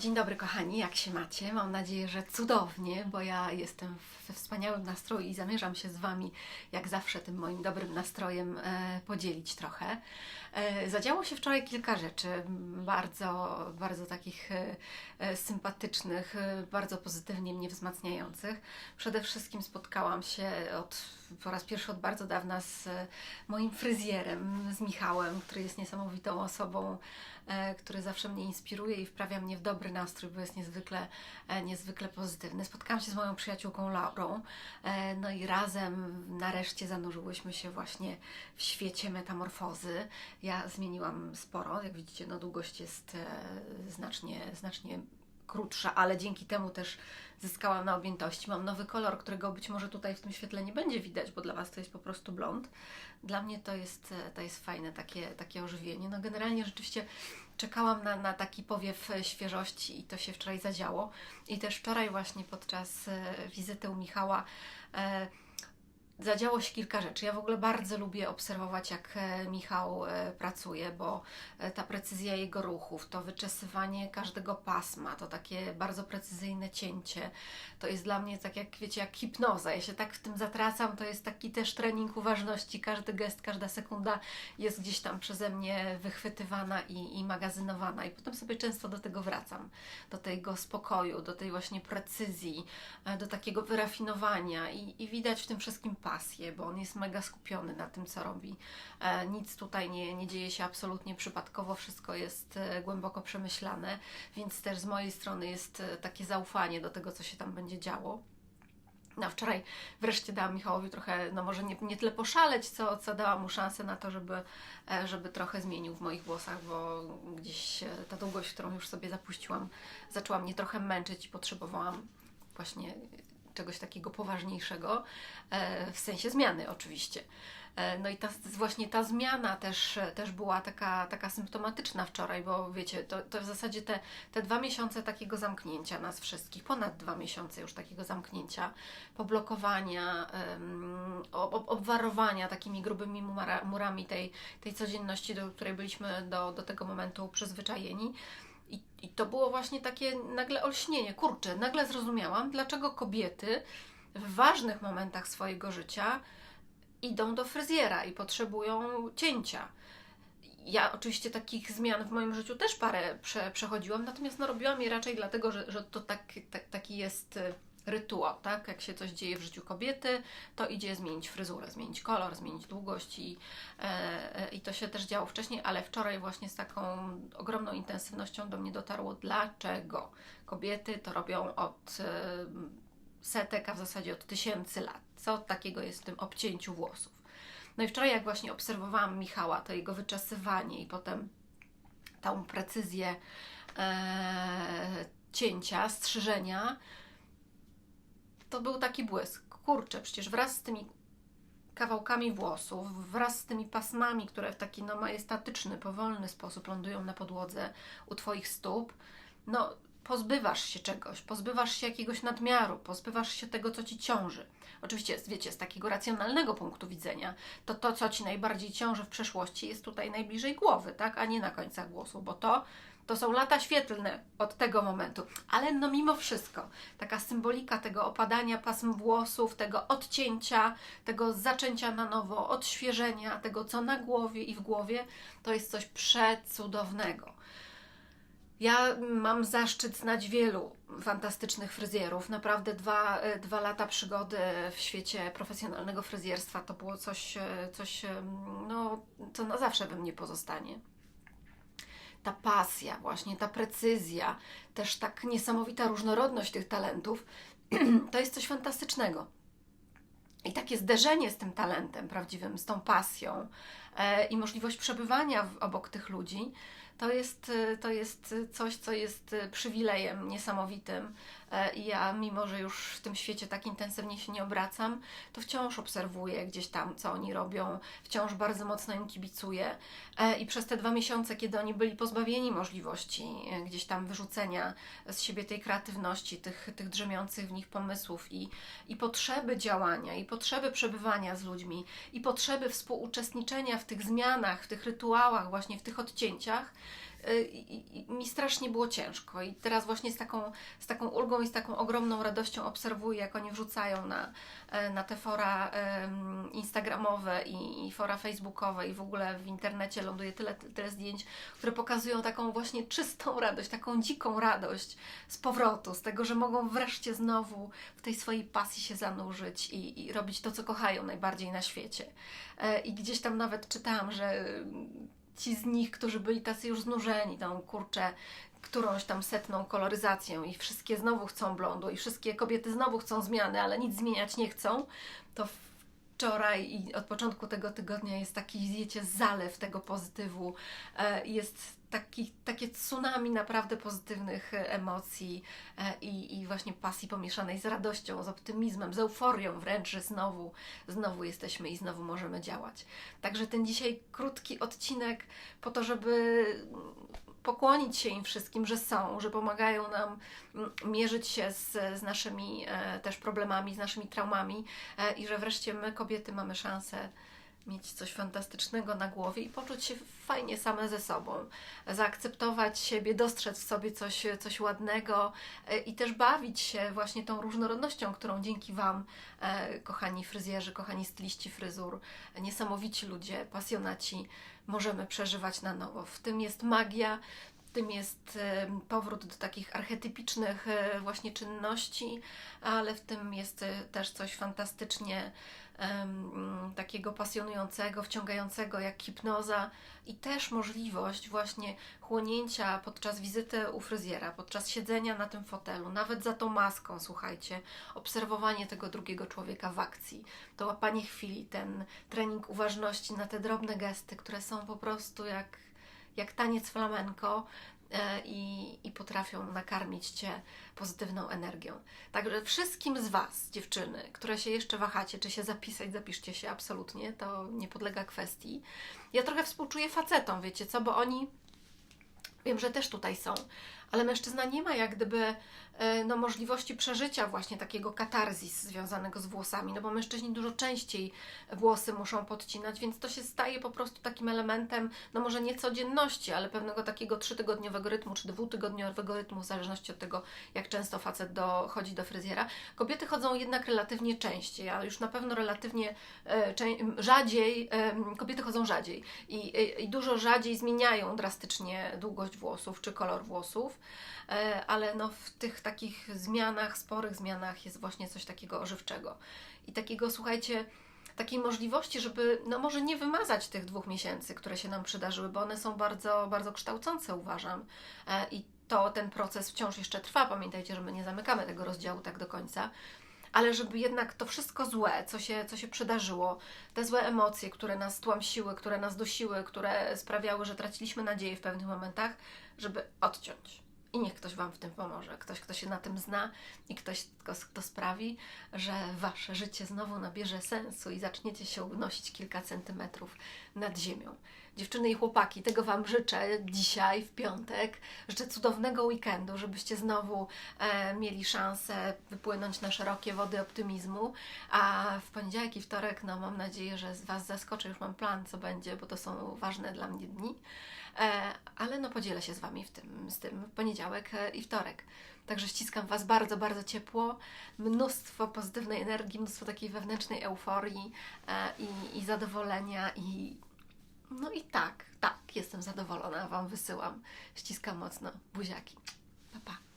Dzień dobry kochani, jak się macie? Mam nadzieję, że cudownie, bo ja jestem we wspaniałym nastroju i zamierzam się z Wami, jak zawsze, tym moim dobrym nastrojem e, podzielić trochę. E, zadziało się wczoraj kilka rzeczy, bardzo, bardzo takich e, e, sympatycznych, e, bardzo pozytywnie mnie wzmacniających. Przede wszystkim spotkałam się od, po raz pierwszy od bardzo dawna z e, moim fryzjerem, z Michałem, który jest niesamowitą osobą, który zawsze mnie inspiruje i wprawia mnie w dobry nastrój, bo jest niezwykle, e, niezwykle pozytywny. Spotkałam się z moją przyjaciółką Laurą, e, no i razem nareszcie zanurzyłyśmy się właśnie w świecie metamorfozy. Ja zmieniłam sporo, jak widzicie, no długość jest e, znacznie, znacznie krótsza, ale dzięki temu też zyskałam na objętości. Mam nowy kolor, którego być może tutaj w tym świetle nie będzie widać, bo dla Was to jest po prostu blond. Dla mnie to jest, e, to jest fajne takie, takie ożywienie. No generalnie rzeczywiście czekałam na, na taki powiew e, świeżości i to się wczoraj zadziało. I też wczoraj właśnie podczas e, wizyty u Michała e, zadziało się kilka rzeczy. Ja w ogóle bardzo lubię obserwować, jak e, Michał e, pracuje, bo e, ta precyzja jego ruchów, to wyczesywanie każdego pasma, to takie bardzo precyzyjne cięcie, to jest dla mnie tak jak, wiecie, jak hipnoza. Ja się tak w tym zatracam, to jest taki też trening uważności. Każdy gest, każda sekunda jest gdzieś tam przeze mnie wychwytywana i, i magazynowana i potem sobie często do tego wracam, do tego spokoju, do tej właśnie precyzji, do takiego wyrafinowania i, i widać w tym wszystkim pasję, bo on jest mega skupiony na tym, co robi. E, nic tutaj nie, nie dzieje się absolutnie przypadkowo, wszystko jest e, głęboko przemyślane, więc też z mojej strony jest e, takie zaufanie do tego, co się tam będzie działo. No, wczoraj wreszcie dałam Michałowi trochę, no może nie, nie tyle poszaleć, co, co dałam mu szansę na to, żeby, żeby trochę zmienił w moich włosach, bo gdzieś ta długość, którą już sobie zapuściłam, zaczęła mnie trochę męczyć i potrzebowałam właśnie czegoś takiego poważniejszego, e, w sensie zmiany oczywiście. E, No i ta, właśnie ta zmiana też, też była taka, taka symptomatyczna wczoraj, bo wiecie, to, to w zasadzie te, te dwa miesiące takiego zamknięcia nas wszystkich, ponad dwa miesiące już takiego zamknięcia, poblokowania, em, ob, obwarowania takimi grubymi mura, murami tej, tej codzienności, do której byliśmy do, do tego momentu przyzwyczajeni. I, to było właśnie takie nagle olśnienie. Kurczę, nagle zrozumiałam, dlaczego kobiety w ważnych momentach swojego życia idą do fryzjera i potrzebują cięcia. Ja oczywiście takich zmian w moim życiu też parę prze, przechodziłam, natomiast no, robiłam je raczej dlatego, że, że to tak, tak, taki jest y, rytuał, tak? Jak się coś dzieje w życiu kobiety, to idzie zmienić fryzurę, zmienić kolor, zmienić długość i, e, e, i to się też działo wcześniej, ale wczoraj właśnie z taką ogromną intensywnością do mnie dotarło, dlaczego kobiety to robią od e, setek, a w zasadzie od tysięcy lat. Co takiego jest w tym obcięciu włosów? No i wczoraj, jak właśnie obserwowałam Michała, to jego wyczesywanie i potem tą precyzję e, cięcia, strzyżenia, to był taki błysk. Kurczę, przecież wraz z tymi kawałkami włosów, wraz z tymi pasmami, które w taki no, majestatyczny, powolny sposób lądują na podłodze u Twoich stóp, no pozbywasz się czegoś, pozbywasz się jakiegoś nadmiaru, pozbywasz się tego, co Ci ciąży. Oczywiście, wiecie, z takiego racjonalnego punktu widzenia, to to, co Ci najbardziej ciąży w przeszłości, jest tutaj najbliżej głowy, tak, a nie na końcach włosów, bo to to są lata świetlne od tego momentu. Ale no mimo wszystko, taka symbolika tego opadania pasm włosów, tego odcięcia, tego zaczęcia na nowo, odświeżenia, tego co na głowie i w głowie, to jest coś przecudownego. Ja mam zaszczyt znać wielu fantastycznych fryzjerów. Naprawdę dwa, dwa lata przygody w świecie profesjonalnego fryzjerstwa to było coś, coś no, co na zawsze we mnie pozostanie ta pasja, właśnie ta precyzja, też tak niesamowita różnorodność tych talentów, to jest coś fantastycznego. I takie zderzenie z tym talentem prawdziwym, z tą pasją e, i możliwość przebywania obok tych ludzi, to jest, e, to jest coś, co jest e, przywilejem niesamowitym. E, I ja, mimo że już w tym świecie tak intensywnie się nie obracam, to wciąż obserwuję gdzieś tam, co oni robią, wciąż bardzo mocno im kibicuję. E, I przez te dwa miesiące, kiedy oni byli pozbawieni możliwości e, gdzieś tam wyrzucenia z siebie tej kreatywności, tych, tych drzemiących w nich pomysłów i, i potrzeby działania, i potrzeby przebywania z ludźmi, i potrzeby współuczestniczenia w tych zmianach, w tych rytuałach, właśnie w tych odcięciach, i mi strasznie było ciężko. I teraz właśnie z taką, z taką ulgą i z taką ogromną radością obserwuję, jak oni wrzucają na, e, na te fora instagramowe i, i fora facebookowe i w ogóle w internecie ląduje tyle, tyle zdjęć, które pokazują taką właśnie czystą radość, taką dziką radość z powrotu, z tego, że mogą wreszcie znowu w tej swojej pasji się zanurzyć i, i robić to, co kochają najbardziej na świecie. E, I gdzieś tam nawet czytałam, że ci z nich, którzy byli tacy już znużeni tą kurczę, którąś tam setną koloryzacją i wszystkie znowu chcą blondu i wszystkie kobiety znowu chcą zmiany, ale nic zmieniać nie chcą, to wczoraj i od początku tego tygodnia jest taki, wiecie, zalew tego pozytywu. E, Jest taki, takie tsunami naprawdę pozytywnych e, emocji e, i, i właśnie pasji pomieszanej z radością, z optymizmem, z euforią wręcz, że znowu, znowu jesteśmy i znowu możemy działać. Także ten dzisiaj krótki odcinek po to, żeby pokłonić się im wszystkim, że są, że pomagają nam mm, mierzyć się z, z naszymi e, też problemami, z naszymi traumami e, i że wreszcie my, kobiety, mamy szansę mieć coś fantastycznego na głowie i poczuć się fajnie same ze sobą, zaakceptować siebie, dostrzec w sobie coś, coś ładnego e, i też bawić się właśnie tą różnorodnością, którą dzięki Wam, kochani fryzjerzy, kochani styliści fryzur, niesamowici ludzie, pasjonaci, możemy przeżywać na nowo. W tym jest magia, w tym jest powrót do takich archetypicznych e, właśnie czynności, ale w tym jest e, też coś fantastycznie em, takiego pasjonującego, wciągającego jak hipnoza i też możliwość właśnie chłonięcia podczas wizyty u fryzjera, podczas siedzenia na tym fotelu, nawet za tą maską, słuchajcie, obserwowanie tego drugiego człowieka w akcji, to łapanie chwili, ten trening uważności na te drobne gesty, które są po prostu jak jak taniec flamenko i, i potrafią nakarmić Cię pozytywną energią. Także wszystkim z Was, dziewczyny, które się jeszcze wahacie, czy się zapisać, zapiszcie się absolutnie, to nie podlega kwestii. Ja trochę współczuję facetom, wiecie co, bo oni, wiem, że też tutaj są, ale mężczyzna nie ma jak gdyby e, no, możliwości przeżycia właśnie takiego katarzis związanego z włosami, no bo mężczyźni dużo częściej włosy muszą podcinać, więc to się staje po prostu takim elementem, no może nie codzienności, ale pewnego takiego trzytygodniowego rytmu, czy dwutygodniowego rytmu, w zależności od tego, jak często facet do, chodzi do fryzjera. Kobiety chodzą jednak relatywnie częściej, a już na pewno relatywnie e, rzadziej, em, kobiety chodzą rzadziej i, i, i dużo rzadziej zmieniają drastycznie długość włosów, czy kolor włosów. E, ale no w tych takich zmianach, sporych zmianach jest właśnie coś takiego ożywczego. I takiego, słuchajcie, takiej możliwości, żeby no może nie wymazać tych dwóch miesięcy, które się nam przydarzyły, bo one są bardzo, bardzo kształcące, uważam. E, I to ten proces wciąż jeszcze trwa. Pamiętajcie, że my nie zamykamy tego rozdziału tak do końca. Ale żeby jednak to wszystko złe, co się, co się przydarzyło, te złe emocje, które nas tłamsiły, które nas dusiły, które sprawiały, że traciliśmy nadzieję w pewnych momentach, żeby odciąć. I niech ktoś Wam w tym pomoże. Ktoś, kto się na tym zna i ktoś, kto, sprawi, że Wasze życie znowu nabierze sensu i zaczniecie się unosić kilka centymetrów nad ziemią. Dziewczyny i chłopaki, tego Wam życzę dzisiaj, w piątek. Życzę cudownego weekendu, żebyście znowu e, mieli szansę wypłynąć na szerokie wody optymizmu. A w poniedziałek i wtorek, no mam nadzieję, że z Was zaskoczę. Już mam plan, co będzie, bo to są ważne dla mnie dni. E, ale no podzielę się z Wami w tym, z tym poniedziałek e, i wtorek. Także ściskam Was bardzo, bardzo ciepło, mnóstwo pozytywnej energii, mnóstwo takiej wewnętrznej euforii e, i, i zadowolenia i no i tak, tak, jestem zadowolona, Wam wysyłam. Ściskam mocno buziaki. Pa, pa.